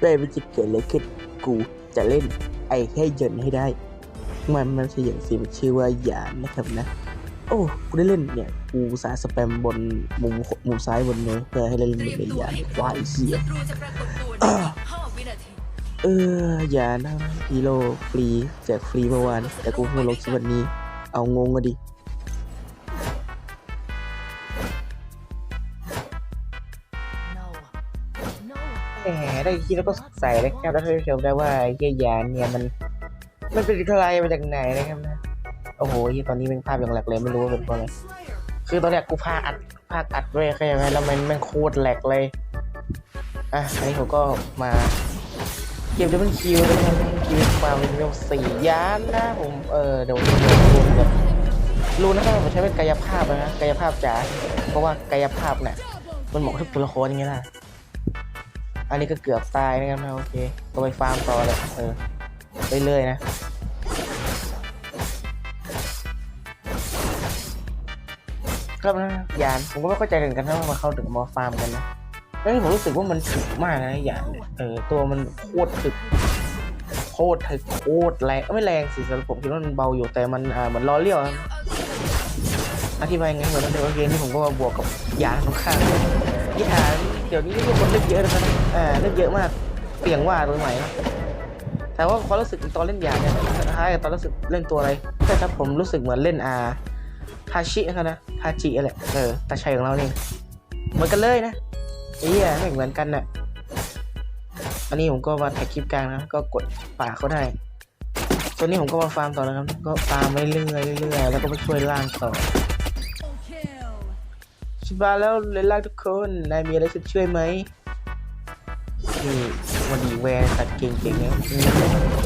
ไม่ว่าจะเกิดอะไรขึ้นกูจะเล่นไอ้ให้ยนให้ได้ มันมันใช่อย่างสิมันชื่อว่าหยานนะครับนะ โอ้กูได้เล่นเนี่ยกูสาสแปมบนมุมมุมซ้ายบนเลยเพื่อให้เล่นเตรียมในหยานควายเหี้ยวเอออย่านะฮีโร่ฟรีแจกฟรีเมื่อวานแต่กูเพิ่งลงคลิปวันนี้ เอางงก็ดิ แหมได้คิดแล้วก็สงสัยนะครับแล้วท่านผู้ชมได้ว่าไอ้เยยานเนี่ยมัน มันเป็นใครมาจากไหนนะครับนะโอ้โหเหี้ยตอนนี้เป็นภาพอย่างแหลกเลยไม่รู้ว่าเป็นเพราะอะไรคือตอนเนี้ยกูพากอัดพากอัดด้วยเข้าใจไหมแล้วมันมันโคตรแหลกเลยอะอันนี้ผมก็มาเก็บดับเบิลคิวนะครับดับเบิลคิวความเป็นเร็วสี่ยานนะผมเออเดี๋ยวรูนแบบรูนนะครับผมใช้เป็นกายภาพนะกายภาพจ๋าเพราะว่ากายภาพเนี่ยมันเหมาะกับทุกตัวละครอย่างเงี้ยล่ะ อันนี้ก็เกือบตายนะครับนะโอเคก็ไปฟาร์มต่อเลยเออไปเรื่อยๆนะครับนะยานผมก็ไม่เข้าใจเหมือนกันนะว่ามันเข้าถึงมาฟาร์มกันนะแล้วนี่ผมรู้สึกว่ามันถึกมากนะยานเออตัวมันโคตรถึกโคตรถึกโคตรแรงไม่แรงสิสำหรับผมคิดว่ามันเบาอยู่แต่มันอ่าเหมือนล้อเลี้ยวอธิบายไงเหมือนเดี๋ยวเกมที่ผมก็มาบวกกับยานของข้างๆยี่หา เดี๋ยวนี้มีคนเล่นเยอะนะครับอ่าเล่นเยอะมากเปลี่ยงว่าตัวใหม่นะแต่ว่าความรู้สึกตอนเล่นยาเนี่ยคล้ายกับตอนรู้สึกเล่นตัวอะไรใช่ครับผมรู้สึกเหมือนเล่นอาทาชินะครับนะทาจิอะไรเออตาชัยของเราเนี่ยเหมือนกันเลยนะไอ้เหี้ยไม่เหมือนกันน่ะอันนี้ผมก็มาถ่ายคลิปกลางนะก็กดป่าเขาได้ตัวนี้ผมก็มาฟาร์มต่อนะครับ ก็ฟาร์มไปเรื่อยเรื่อยๆแล้วก็ไปช่วยล่างต่อ ชิบาแล้วเลยล่างทุกคน นายมีอะไรจะช่วยไหมนี่วันดีแวร์ตัดเก่งๆนะอืม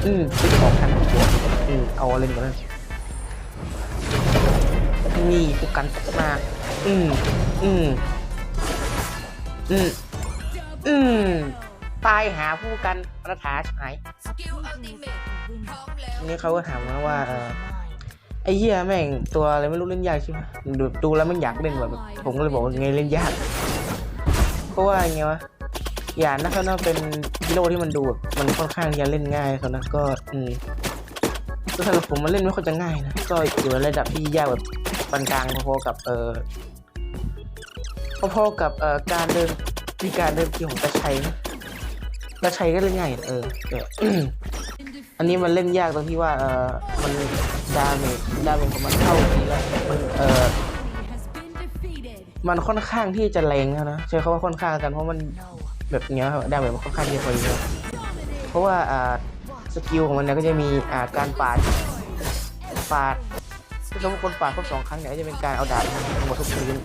อืมติ๊กออกทันตัวอืมเอาอะไรก่อนนะนี่ผู้กันตกมาก อืมอืมอืมอืมตายหาผู้กันประทาชายสกิลอัลติเมทพร้อมแล้วทีนี้เขาก็ถามมาว่าเออ ไอ้เหี้ยแม่งตัวอะไรไม่รู้เล่นยากใช่ไหมดูดูแล้วมันอยากเล่นแบบผมก็เลยบอกว่าไงเล่นยาก เพราะว่าไงวะอย่างนะครับน่าเป็นฮีโร่ที่มันดูแบบมันค่อนข้างจะเล่นง่ายเขานะก็อืมก็สำหรับผมมันเล่นไม่ค่อยจะง่ายนะก็อยู่ในระดับที่ยากแบบปานกลางพอๆกับเออพอๆกับเอ่อการเดินวิธีการเดินทีของตาชัยนะตาชัยก็เล่นง่ายเออ อันนี้มันเล่นยากตรงที่ว่าเออมันดาเมจดาเมจของมันเท่านี้แล้วมันเออมันค่อนข้างที่จะแรงนะใช้คำว่าค่อนข้างกันเพราะมันแบบเงี้ยดาเมจมันค่อนข้างที่จะพอดีนะเพราะว่าอ่าสกิลของมันเนี่ยก็จะมีอ่าการปาดปาดถ้าสมมติคนปาดครบสองครั้งเนี่ยก็จะเป็นการเอาดาบลงมาทุบพื้น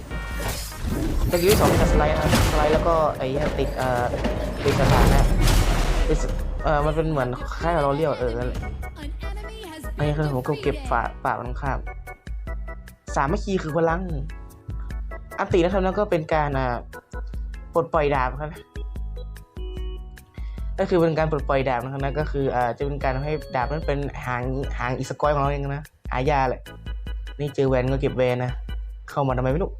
สกิลที่สองเป็นสไลด์นะสไลด์แล้วก็ไอ้ติดเอ่อติดสถานะติด เออมันเป็นเหมือนคล้ายกับเราเรียกเออนั่นแหละอันนี้คือผมก็เก็บฝาปากมันข้ามสามัคคีคือพลัง อันตินะครับนั่นก็เป็นการอ่าปลดปล่อยดาบครับก็คือเป็นการปลดปล่อยดาบนะครับนั่นก็คืออ่าจะเป็นการทำให้ดาบนั้นเป็นหางหางอีสกอยของเราเองนะอาญาแหละนี่เจอแวนก็เก็บแวนนะเข้ามาทำไมไม่รู้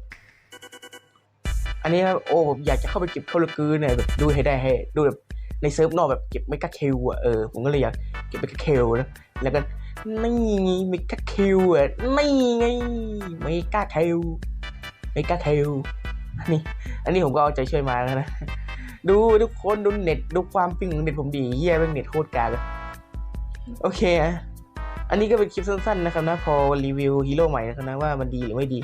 อันนี้ครับโอ้ผมอยากจะเข้าไปเก็บเข้าลึกคือเนี่ยแบบดูให้ได้ให้ดูแบบ ในเซิร์ฟนอกแบบเก็บไม่กล้าเคลอะเออผมก็เลยอยากเก็บไม่กล้าเคลนะแล้วก็นี่ไงเมกาคิวอะนี่ไงเมกาคิวเมกาคิวนี่อันนี้ผมก็เอาใจช่วยมาแล้วนะดูทุกคนดูเน็ตดูความปิ้งของเน็ตผมดีเฮียเป็นเน็ตโคตรกากเลยโอเคอะอันนี้ก็เป็นคลิปสั้นๆนะครับนะพอรีวิวฮีโร่ใหม่นะครับนะว่ามันดีหรือไม่ดี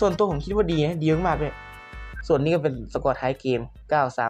ส่วนตัวผมคิดว่าดีนะดีมากๆเลยส่วนนี้ก็เป็นสกอร์ท้ายเกม 9-3